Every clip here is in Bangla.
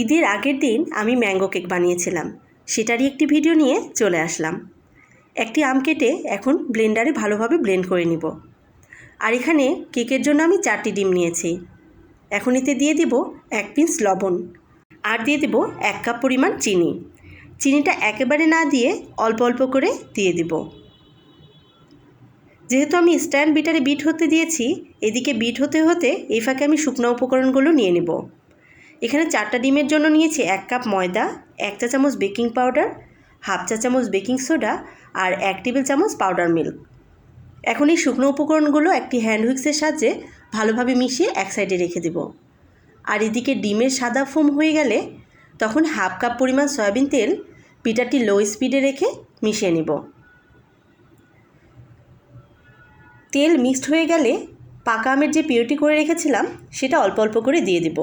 ঈদের আগের দিন আমি ম্যাঙ্গো কেক বানিয়েছিলাম। সেটারই একটি ভিডিও নিয়ে চলে আসলাম। একটি আম কেটে এখন ব্লেন্ডারে ভালোভাবে ব্লেন্ড করে নিব। আর এখানে কেকের জন্য আমি চারটি ডিম নিয়েছি। এখন এতে দিয়ে দেব এক পিস লবণ আর দিয়ে দেব এক কাপ পরিমাণ চিনি। চিনিটা একেবারে না দিয়ে অল্প অল্প করে দিয়ে দেব। যেহেতু আমি স্ট্যান্ড বিটারে বিট হতে দিয়েছি, এদিকে বিট হতে হতে এই ফাঁকে আমি শুকনো উপকরণগুলো নিয়ে নেব। এখানে চারটা ডিমের জন্য নিয়েছি এক কাপ ময়দা, এক চা চামচ বেকিং পাউডার, হাফ চা চামচ বেকিং সোডা আর এক টেবিল চামচ পাউডার মিল্ক। এখন এই শুকনো উপকরণগুলো একটি হ্যান্ড হুইক্সের সাহায্যে ভালোভাবে মিশিয়ে এক সাইডে রেখে দেব। আর এদিকে ডিমের সাদা ফোম হয়ে গেলে তখন হাফ কাপ পরিমাণ সয়াবিন তেল পিঠাটি লো স্পিডে রেখে মিশিয়ে নেব। তেল মিক্সড হয়ে গেলে পাকা আমের যে পিউরিটি করে রেখেছিলাম সেটা অল্প অল্প করে দিয়ে দেব।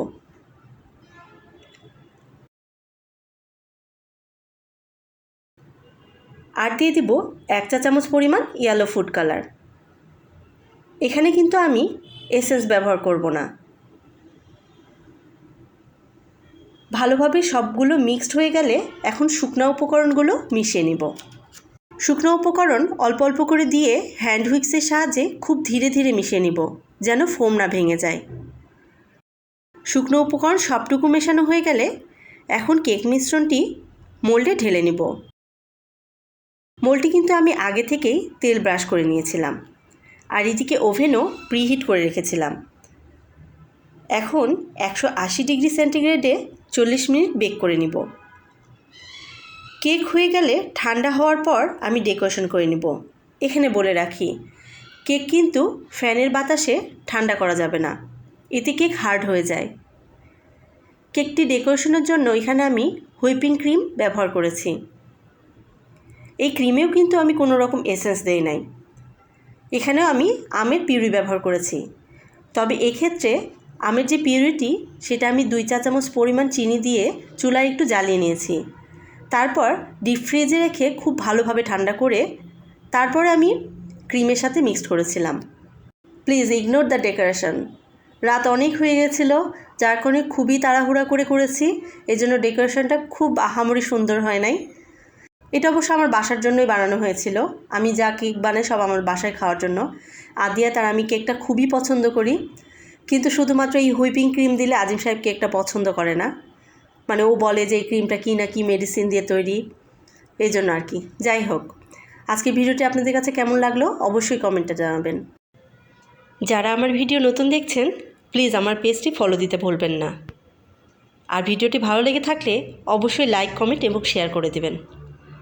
আর দিয়ে দিব এক চা চামচ পরিমাণ ইয়েলো ফুড কালার এখানে কিন্তু আমি এসেন্স ব্যবহার করব না। ভালোভাবে সবগুলো মিক্সড হয়ে গেলে এখন শুকনো উপকরণগুলো মিশিয়ে নিব। শুকনো উপকরণ অল্প অল্প করে দিয়ে হ্যান্ড হুইক্সের সাহায্যে খুব ধীরে ধীরে মিশিয়ে নিব, যেন ফোম না ভেঙে যায়। শুকনো উপকরণ সবটুকু মেশানো হয়ে গেলে এখন কেক মিশ্রণটি মোল্ডে ঢেলে নিব। মোলটি কিন্তু আমি আগে থেকেই তেল ব্রাশ করে নিয়েছিলাম। আর এদিকে ওভেনও প্রিহিট করে রেখেছিলাম। এখন একশো আশি ডিগ্রি সেন্টিগ্রেডে চল্লিশ মিনিট বেক করে নিব। কেক হয়ে গেলে ঠান্ডা হওয়ার পর আমি ডেকোরেশন করে নিব। এখানে বলে রাখি, কেক কিন্তু ফ্যানের বাতাসে ঠান্ডা করা যাবে না। এতে কেক হার্ড হয়ে যায়। কেকটি ডেকোরেশনের জন্য এখানে আমি হুইপিং ক্রিম ব্যবহার করেছি। এই ক্রিমেও কিন্তু আমি কোনো রকম এসেন্স দেই নাই। এখানেও আমি আমের পিউরি ব্যবহার করেছি। তবে এক্ষেত্রে আমের যে পিউরিটি, সেটা আমি দুই চা চামচ পরিমাণ চিনি দিয়ে চুলায় একটু জ্বালিয়ে নিয়েছি। তারপর ডিপ ফ্রিজে রেখে খুব ভালোভাবে ঠান্ডা করে তারপর আমি ক্রিমের সাথে মিক্সড করেছিলাম। প্লিজ ইগনোর দ্য ডেকোরেশন রাত অনেক হয়ে গেছিল, যার কারণে খুবই তাড়াহুড়া করে করেছি। এজন্য ডেকোরেশনটা খুব আহামরি সুন্দর হয় নাই। এটা অবশ্য আমার বাসার জন্যই বানানো হয়েছিল। আমি যা কেক বানাই সব আমার বাসায় খাওয়ার জন্য। আদিয়া তার আমি কেকটা খুবই পছন্দ করি। কিন্তু শুধুমাত্র এই হুইপিং ক্রিম দিলে আজিম সাহেব কেকটা পছন্দ করে না। মানে ও বলে যে এই ক্রিমটা কী না কি মেডিসিন দিয়ে তৈরি। এই জন্য আর কি। যাই হোক আজকে ভিডিওটি আপনাদের কাছে কেমন লাগল অবশ্যই কমেন্টে জানাবেন। যারা আমার ভিডিও নতুন দেখছেন প্লিজ আমার পেজটি ফলো দিতে ভুলবেন না। আর ভিডিওটি ভালো লেগে থাকলে অবশ্যই লাইক কমেন্ট এবং শেয়ার করে দেবেন।